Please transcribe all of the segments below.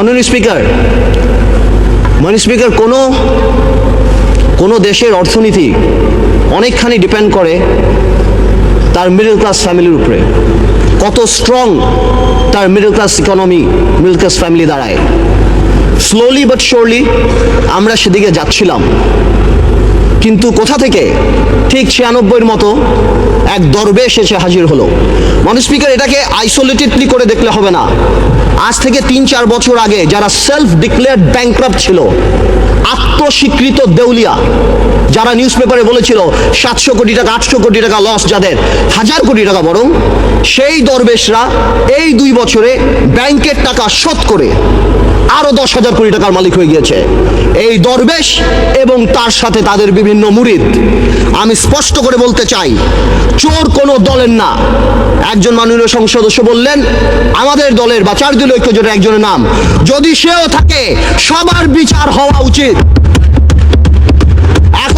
মাননীয় স্পিকার মাননীয় স্পিকার, কোনো কোনো দেশের অর্থনীতি অনেকখানি ডিপেন্ড করে তার মিডল ক্লাস ফ্যামিলির উপরে। কত স্ট্রং তার middle class economy middle class family দাঁড়ায়। স্লোলি বাট শোরলি আমরা সেদিকে যাচ্ছিলাম। কিন্তু কোথা থেকে? ঠিক ছিয়ানব্বইয়ের মতো এক দরবেশ এসে হাজির হলো। মানুষ স্পিকার, এটাকে আইসোলেটেডলি করে দেখলে হবে না। আজ থেকে তিন চার বছর আগে যারা সেলফ ডিক্লেয়ার্ড ব্যাংক্রাফট ছিল, আত্মস্বীকৃত দেউলিয়া, যারা নিউজ পেপারে বলেছিল, সাতশো কোটি টাকা, আটশো কোটি টাকা লস যাদের, হাজার কোটি টাকা বরং, সেই দরবেশরা এই দুই বছরে ব্যাংকের টাকা শোধ করে আরও দশ হাজার কোটি টাকার মালিক হয়ে গিয়েছে। এই দরবেশ এবং তার সাথে তাদের বিভিন্ন মুরিদ আমি স্পষ্ট করে বলতে চাই, চোর কোনো দলের না। একজন মাননীয় সংসদ সদস্য বললেন, আমাদের দলের বা চার দলীয় ঐক্যজোটের একজনের নাম। যদি সেও থাকে, সবার বিচার হওয়া উচিত।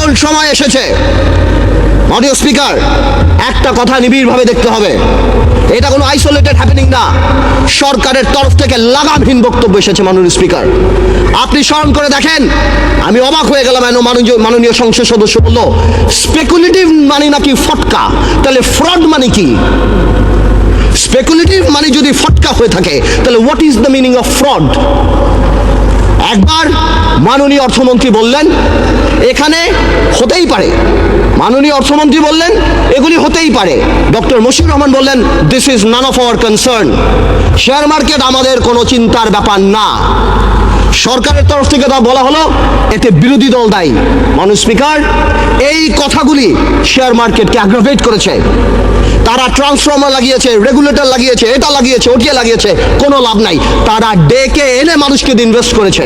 এখন সময় এসেছে। অডিও স্পিকার একটা কথা নিবিড়ভাবে দেখতে হবে। এটা কোনো আইসোলেটেড হ্যাপেনিং না। সরকারের তরফ থেকে লাগামহীন বক্তব্য এসেছে মাননীয় স্পিকার আপনি স্মরণ করে দেখেন, আমি অবাক হয়ে গেলাম মাননীয় মাননীয় সংসদ সদস্য বলল স্পেকুলেটিভ মানে নাকি ফটকা? তাহলে ফ্রড মানে কি? স্পেকুলেটিভ মানে যদি ফটকা হয়ে থাকে, তাহলে what is the meaning of fraud একবার মাননীয় অর্থমন্ত্রী বললেন, এখানে হতেই পারে। মাননীয় অর্থমন্ত্রী বললেন, এগুলি হতেই পারে। ডক্টর মশিউর রহমান বললেন this is none of our concern share market আমাদের কোনো চিন্তার ব্যাপার না। সরকারের তরফ থেকে তা বলা হলো, এতে বিরোধী দল দায়ী। মানুষ স্পিকার, এই কথাগুলি শেয়ার মার্কেটকে অ্যাগ্রাভেট করেছে। তারা ট্রান্সফর্মার লাগিয়েছে রেগুলেটর লাগিয়েছে, এটা লাগিয়েছে, ওটিয়ে লাগিয়েছে, কোনো লাভ নাই। তারা ডেকে এনে মানুষকে ইনভেস্ট করেছে।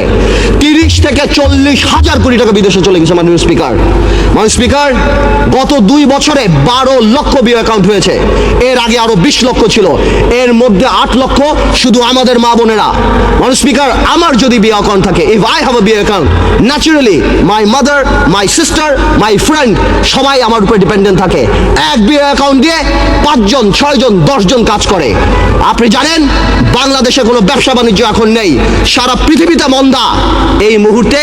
তিরিশ থেকে চল্লিশ হাজার কোটি টাকা বিদেশে চলে গেছে মাননীয় স্পিকার। মাননীয় স্পিকার, গত দুই বছরে বারো লক্ষ বিও অ্যাকাউন্ট হয়েছে। এর আগে আরও বিশ লক্ষ ছিল। এর মধ্যে আট লক্ষ শুধু আমাদের মা বোনেরা। মাননীয় স্পিকার, আমার যদি বিয়ে অ্যাকাউন্ট থাকে। ইফ আই হ্যাভ বিয়ে account naturally my mother my sister my friend সবাই আমার উপরে ডিপেন্ডেন্ট থাকে। এক বিয়ে অ্যাকাউন্ট দিয়ে পাঁচজন, ছয়জন, দশজন কাজ করে। আপনি জানেন, বাংলাদেশে কোনো ব্যবসা বাণিজ্য এখন নেই। সারা পৃথিবীতে মন্দা। এই মুহূর্তে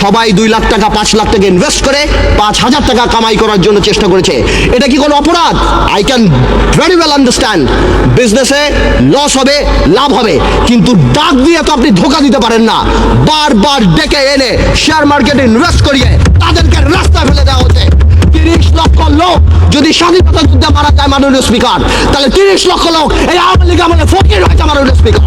সবাই দুই লাখ টাকা, পাঁচ লাখ টাকা ইনভেস্ট করে পাঁচ হাজার টাকা কামাই করার জন্য চেষ্টা করেছে। এটা কি কোনো অপরাধ? I can very well understand বিজনেসে লস হবে, লাভ হবে। কিন্তু ডাক দিয়ে তো আপনি ধোকা দিতে পারেন না। বারবার ডেকে এনে শেয়ার মার্কেটে ইনভেস্ট করিয়ে তাদেরকে রাস্তা ফেলে দেওয়া হচ্ছে। তিরিশ লক্ষ লোক যদি স্বাধীনতা যুদ্ধে মারা যায় মাননীয় স্পিকার তাহলে তিরিশ লক্ষ লোক এই আওয়ামী লীগ আমাদের ফকির হয়েছে মাননীয় স্পিকার